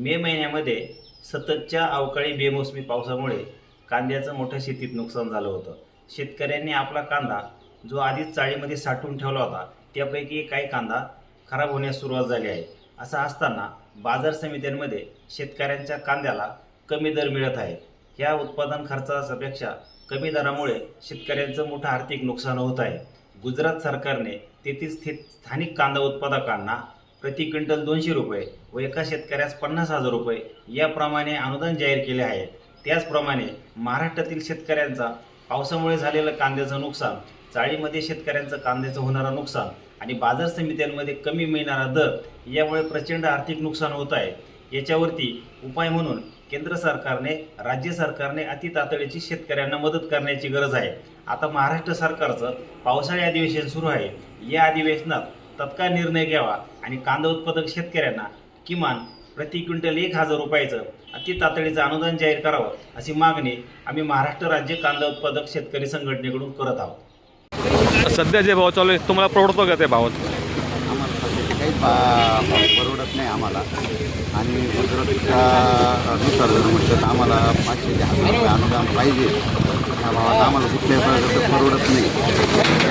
मे महिन्यामध्ये सततच्या अवकाळी बेमोसमी पावसामुळे कांद्याचं मोठ्या शेतीत नुकसान झालं होतं. शेतकऱ्यांनी आपला कांदा जो आधीच चाळीमध्ये साठवून ठेवला होता त्यापैकी काही कांदा खराब होण्यास सुरुवात झाली आहे. असं असताना बाजार समित्यांमध्ये शेतकऱ्यांच्या कांद्याला कमी दर मिळत आहे. ह्या उत्पादन खर्चापेक्षा कमी दरामुळे शेतकऱ्यांचं मोठं आर्थिक नुकसान होत आहे. गुजरात सरकारने तेथील स्थित स्थानिक कांदा उत्पादकांना प्रति क्विंटल दोनशे रुपये व एका शेतकऱ्यास पन्नास हजार रुपये याप्रमाणे अनुदान जाहीर केले आहे. त्याचप्रमाणे महाराष्ट्रातील शेतकऱ्यांचा पावसामुळे झालेलं कांद्याचं नुकसान चाळीमध्ये शेतकऱ्यांचं कांद्याचं होणारं नुकसान आणि बाजार समित्यांमध्ये कमी मिळणारा दर यामुळे प्रचंड आर्थिक नुकसान होत आहे. याच्यावरती उपाय म्हणून केंद्र सरकारने राज्य सरकारने अति तातडीची शेतकऱ्यांना मदत करण्याची गरज आहे. आता महाराष्ट्र सरकारचं पावसाळी अधिवेशन सुरू आहे. या अधिवेशनात तत्काळ निर्णय घ्यावा आणि कांदा उत्पादक शेतकऱ्यांना किमान प्रति क्विंटल एक हजार रुपयाचं अति तातडीचं अनुदान जाहीर करावं अशी मागणी आम्ही महाराष्ट्र राज्य कांदा उत्पादक शेतकरी संघटनेकडून करत आहोत. सध्या जे भाव चालू आहे तुम्हाला परवडतो का त्या भावात आम्हाला सध्याचे काही परवडत नाही आम्हाला. आणि गुजरातच्या नुसार जर म्हटलं तर आम्हाला पाचशे ते हजार रुपये अनुदान पाहिजे. ह्या भावात आम्हाला कुठल्याही प्रकारचं परवडत नाही.